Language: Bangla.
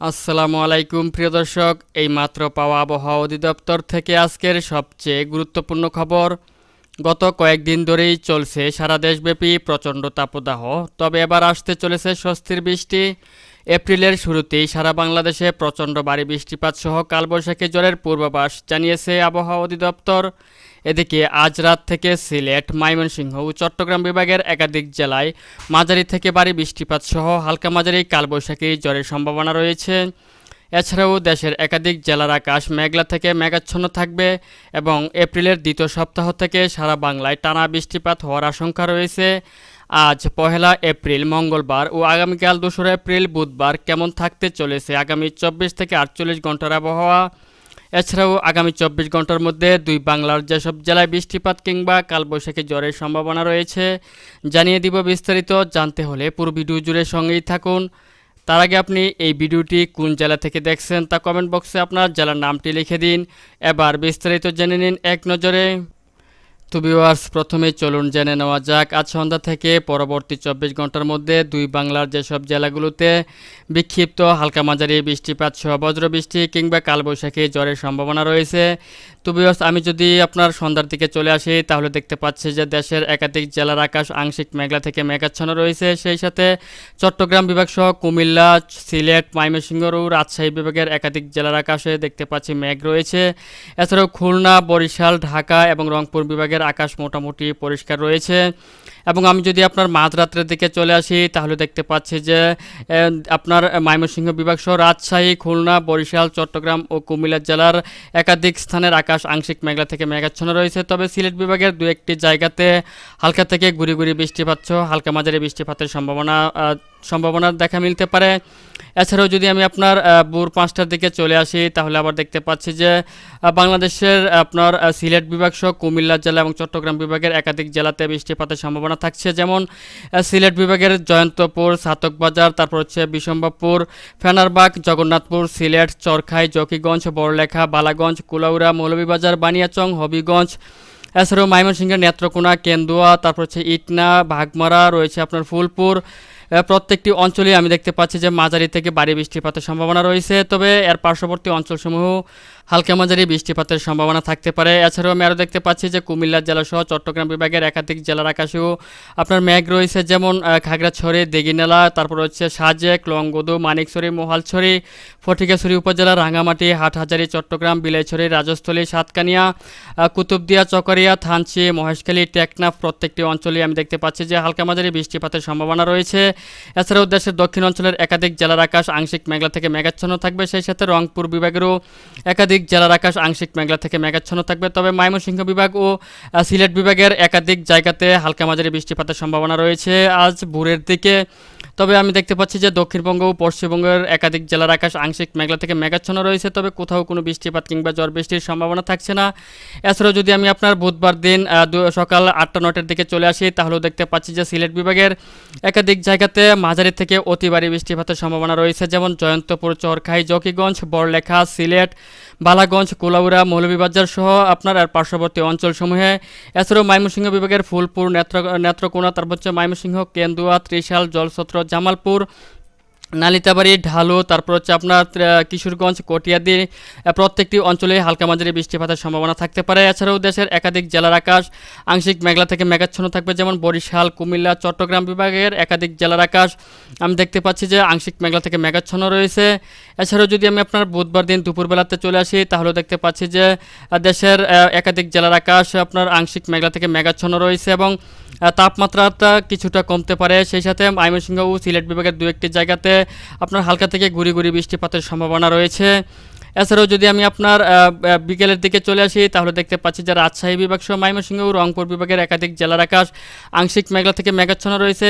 আসসালামু আলাইকুম, প্রিয় দর্শক। এই মাত্র পাওয়া আবহাওয়া অধিদপ্তর থেকে আজকের সবচেয়ে গুরুত্বপূর্ণ খবর। গত কয়েকদিন ধরেই চলছে সারা দেশব্যাপী প্রচণ্ড তাপদাহ, তবে এবার আসতে চলেছে স্বস্তির বৃষ্টি। এপ্রিলের শুরুতেই সারা বাংলাদেশে প্রচণ্ড ভারী বৃষ্টিপাত সহ কালবৈশাখী জ্বরের পূর্বাভাস জানিয়েছে আবহাওয়া অধিদপ্তর। এদিকে আজ রাত থেকে সিলেট, ময়মনসিংহ ও চট্টগ্রাম বিভাগের একাধিক জেলায় মাঝারি থেকে ভারী বৃষ্টিপাত সহ হালকা মাঝারি কালবৈশাখী জ্বরের সম্ভাবনা রয়েছে। এছাড়াও দেশের একাধিক জেলার আকাশ মেঘলা থেকে মেঘাচ্ছন্ন থাকবে এবং এপ্রিলের দ্বিতীয় সপ্তাহ থেকে সারা বাংলায় টানা বৃষ্টিপাত হওয়ার আশঙ্কা রয়েছে। আজ পহেলা এপ্রিল, মঙ্গলবার ও আগামীকাল দোসরা এপ্রিল বুধবার কেমন থাকতে চলেছে আগামী চব্বিশ থেকে আটচল্লিশ ঘণ্টার আবহাওয়া? এছাড়াও আগামী চব্বিশ ঘণ্টার মধ্যে দুই বাংলার যেসব জেলায় বৃষ্টিপাত কিংবা কালবৈশাখী জ্বরের সম্ভাবনা রয়েছে, জানিয়ে দিব বিস্তারিত। জানতে হলে পুরো ভিডিও জুড়ে সঙ্গেই থাকুন। তার আগে আপনি এই ভিডিওটি কোন জেলা থেকে দেখছেন তা কমেন্ট বক্সে আপনার জেলার নামটি লিখে দিন। এবার বিস্তারিত জেনে নিন এক নজরে। তো প্রথমে চলুন জেনে নেওয়া যাক। আজ সন্ধ্যা থেকে পরবর্তী চব্বিশ ঘণ্টার মধ্যে দুই বাংলার যেসব জেলাগুলোতে বিক্ষিপ্ত হালকা মাঝারি বৃষ্টিপাত সহ বজ্রবৃষ্টি কিংবা কালবৈশাখী জ্বরের সম্ভাবনা রয়েছে। তো আমি যদি আপনার সন্ধ্যার দিকে চলে আসি, তাহলে দেখতে পাচ্ছি যে দেশের একাধিক জেলার আকাশ আংশিক মেঘলা থেকে মেঘাচ্ছন্ন রয়েছে। সেই সাথে চট্টগ্রাম বিভাগ সহ কুমিল্লা, সিলেট, ময়মনসিংহ ও রাজশাহী বিভাগের একাধিক জেলার আকাশে দেখতে পাচ্ছি মেঘ রয়েছে। এছাড়াও খুলনা, বরিশাল, ঢাকা এবং রংপুর বিভাগের আকাশ মোটামুটি পরিষ্কার রয়েছে। এবং আমি যদি আপনার মাঝরাত্রের দিকে চলে আসি, তাহলে দেখতে পাচ্ছি যে আপনার ময়মনসিংহ বিভাগ সহ রাজশাহী, খুলনা, বরিশাল, চট্টগ্রাম ও কুমিল্লা জেলার একাধিক স্থানের আকাশ আংশিক মেঘলা থেকে মেঘাচ্ছন্ন রয়েছে। তবে সিলেট বিভাগের দু একটি জায়গাতে হালকা থেকে গুড়ি গুড়ি বৃষ্টিপাত হালকা মাঝারি বৃষ্টিপাতের সম্ভাবনা সম্ভাবনা দেখা মিলতে পারে। এছাড়াও যদি আমি আপনার ভোর পাঁচটার দিকে চলে আসি, তাহলে আবার দেখতে পাচ্ছি যে বাংলাদেশের আপনার সিলেট বিভাগ সহ কুমিল্লা জেলা এবং চট্টগ্রাম বিভাগের একাধিক জেলাতে বৃষ্টিপাতের সম্ভাবনা থাকছে, যেমন সিলেট বিভাগের জয়ন্তপুর সাতকবাজার তারপর হচ্ছে বিশম্বাপুর ফেনারবাগ, জগন্নাথপুর, সিলেট, চরখাই, জকিগঞ্জ, বড়লেখা, বালাগঞ্জ, কুলাউড়া, মৌলভীবাজার, বানিয়াচং, হবিগঞ্জ, এছাড়াও ময়মনসিংহের নেত্রকোনা, কেন্দুয়া, তারপর হচ্ছে ইটনা ভাগমারা রয়েছে আপনার ফুলপুর প্রত্যেকটি অঞ্চলে আমি দেখতে পাচ্ছি যে মাঝারি থেকে ভারী বৃষ্টিপাতের সম্ভাবনা রয়েছে। তবে এর পার্শ্ববর্তী অঞ্চলসমূহ হালকা মাঝারি বৃষ্টিপাতের সম্ভাবনা থাকতে পারে। এছাড়াও আমি আরও দেখতে পাচ্ছি যে কুমিল্লা জেলা সহ চট্টগ্রাম বিভাগের একাধিক জেলার আকাশেও আপনার মেঘ রয়েছে, যেমন খাগড়াছড়ি দেগিনালা তারপর হচ্ছে সাজেক, লংগদু, মানিকছড়ি, মোহালছড়ি ফটিকাছড়ি উপজেলা, রাঙামাটি, হাটহাজারি, চট্টগ্রাম, বিলাইছড়ি, রাজস্থলী, সাতকানিয়া কুতুবদিয়া, চকরিয়া, থানচি, মহেশখালী, টেকনাফ প্রত্যেকটি অঞ্চলে আমি দেখতে পাচ্ছি যে হালকা মাঝারি বৃষ্টিপাতের সম্ভাবনা রয়েছে। এছাড়াও দেশের দক্ষিণ অঞ্চলের একাধিক জেলার আকাশ আংশিক মেঘলা থেকে মেঘাচ্ছন্ন থাকবে। সেই সাথে রংপুর বিভাগেরও একাধিক জেলার আকাশ আংশিক মেঘলা থেকে মেঘাচ্ছন্ন থাকবে। তবে ময়মনসিংহ বিভাগ ও সিলেট বিভাগের একাধিক জায়গাতে হালকা মাঝারি বৃষ্টিপাতের সম্ভাবনা রয়েছে। আজ ভোরের দিকে তবে আমি দেখতে পাচ্ছি যে দক্ষিণবঙ্গ ও পশ্চিমবঙ্গের একাধিক জেলার আকাশ আংশিক মেঘলা থেকে মেঘাচ্ছন্ন রয়েছে, তবে কোথাও কোনো বৃষ্টিপাত কিংবা ঝড় বৃষ্টির সম্ভাবনা থাকছে না। এছাড়াও যদি আমি আপনার বুধবার দিন সকাল আটটা নটার দিকে চলে আসি, তাহলেও দেখতে পাচ্ছি যে সিলেট বিভাগের একাধিক জায়গাতে মাঝারি থেকে অতি ভারী বৃষ্টিপাতের সম্ভাবনা রয়েছে, যেমন জয়ন্তপুর, চরখাই, জকিগঞ্জ, বড়লেখা, সিলেট, বালাগঞ্জ, কুলাউড়া, মৌলভীবাজার সহ আপনার আর পার্শ্ববর্তী অঞ্চলসমূহে। এছাড়াও ময়মনসিংহ বিভাগের ফুলপুর, নেত্র, নেত্রকোনা, তারপর হচ্ছে ময়মনসিংহ, কেন্দুয়া, ত্রিশাল জলছত্র জামালপুর নালিতাবাড়ি, ঢালু, তারপর হচ্ছে আপনার কিশোরগঞ্জ, কটিয়াদি প্রত্যেকটি অঞ্চলে হালকা মাঝারি বৃষ্টিপাতের সম্ভাবনা থাকতে পারে। এছাড়াও দেশের একাধিক জেলার আকাশ আংশিক মেঘলা থেকে মেঘাচ্ছন্ন থাকবে, যেমন বরিশাল, কুমিল্লা, চট্টগ্রাম বিভাগের একাধিক জেলার আকাশ। আমি দেখতে পাচ্ছি যে আংশিক মেঘলা থেকে মেঘাচ্ছন্ন রয়েছে। এছাড়াও যদি আমি আপনার বুধবার দিন দুপুরবেলাতে চলে আসি, তাহলে দেখতে পাচ্ছি যে দেশের একাধিক জেলার আকাশ আপনার আংশিক মেঘলা থেকে মেঘাচ্ছন্ন রয়েছে এবং তাপমাত্রাটা কিছুটা কমতে পারে। সেই সাথে ময়মনসিংহ ও সিলেট বিভাগের দু একটি জায়গাতে আপনার হালকা থেকে গুড়ি গুড়ি বৃষ্টিপাতের সম্ভাবনা রয়েছে। এছাড়াও যদি আমি আপনার বিকেলের দিকে চলে আসি, তাহলে দেখতে পাচ্ছি যে রাজশাহী বিভাগ সহ ময়মনসিংহ রংপুর বিভাগের একাধিক জেলার আকাশ আংশিক মেঘলা থেকে মেঘাচ্ছন্ন রয়েছে।